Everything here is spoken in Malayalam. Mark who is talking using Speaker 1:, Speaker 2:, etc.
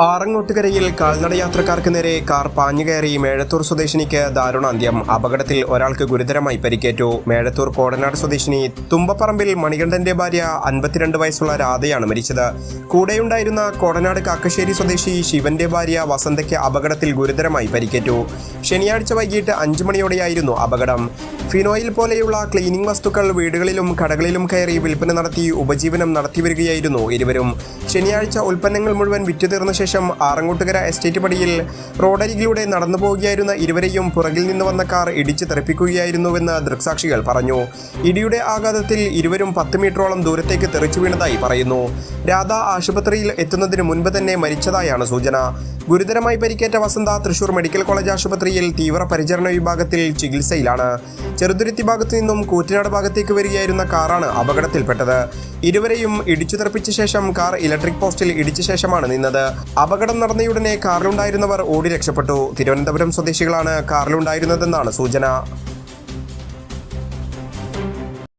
Speaker 1: ആറങ്ങോട്ടുകരയിൽ കാൽനട യാത്രക്കാർക്ക് നേരെ കാർ പാഞ്ഞുകയറി മേഴത്തൂർ സ്വദേശിനിക്ക് ദാരുണാന്ത്യം അപകടത്തിൽ ഒരാൾക്ക് ഗുരുതരമായി പരിക്കേറ്റു. മേഴത്തൂർ കോടനാട് സ്വദേശിനി തുമ്പപ്പറമ്പിൽ മണികണ്ഠന്റെ ഭാര്യ അൻപത്തിരണ്ട് വയസ്സുള്ള രാധയാണ് മരിച്ചത്. കൂടെയുണ്ടായിരുന്ന കോടനാട് കാക്കശ്ശേരി സ്വദേശി ശിവന്റെ ഭാര്യ വസന്തയ്ക്ക് അപകടത്തിൽ ഗുരുതരമായി പരിക്കേറ്റു. ശനിയാഴ്ച വൈകിട്ട് അഞ്ചു മണിയോടെയായിരുന്നു അപകടം. ഫിനോയിൽ പോലെയുള്ള ക്ലീനിംഗ് വസ്തുക്കൾ വീടുകളിലും കടകളിലും കയറി വിൽപ്പന നടത്തി ഉപജീവനം നടത്തിവരികയായിരുന്നു ഇരുവരും. ശനിയാഴ്ച ഉൽപ്പന്നങ്ങൾ മുഴുവൻ വിറ്റു തീർന്ന ശേഷം ആറങ്ങോട്ടുകര എസ്റ്റേറ്റ് പടിയിൽ റോഡരികിലൂടെ നടന്നു പോവുകയായിരുന്ന ഇരുവരെയും പുറകിൽ നിന്ന് വന്ന കാർ ഇടിച്ചു തെറിപ്പിക്കുകയായിരുന്നുവെന്ന് ദൃക്സാക്ഷികൾ പറഞ്ഞു. ഇടിയുടെ ആഘാതത്തിൽ ഇരുവരും പത്ത് മീറ്ററോളം ദൂരത്തേക്ക് തെറിച്ചു വീണതായി പറയുന്നു. രാധ ആശുപത്രിയിൽ എത്തുന്നതിന് മുൻപ് തന്നെ മരിച്ചതായാണ് സൂചന. ഗുരുതരമായി പരിക്കേറ്റ വസന്ത തൃശൂർ മെഡിക്കൽ കോളേജ് ആശുപത്രിയിൽ തീവ്രപരിചരണ വിഭാഗത്തിൽ ചികിത്സയിലാണ്. ചെറുതുരുത്തി ഭാഗത്തു നിന്നും കൂറ്റനാട് ഭാഗത്തേക്ക് വരികയായിരുന്ന കാറാണ് അപകടത്തിൽപ്പെട്ടത്. ഇരുവരെയും ഇടിച്ചു തെറിപ്പിച്ച ശേഷം കാർ ഇലക്ട്രിക് പോസ്റ്റിൽ ഇടിച്ച ശേഷമാണ് നിന്നത്. അപകടം നടന്നയുടനെ കാറിലുണ്ടായിരുന്നവർ ഓടി രക്ഷപ്പെട്ടു. തിരുവനന്തപുരം സ്വദേശികളാണ് കാറിലുണ്ടായിരുന്നതെന്നാണ് സൂചന.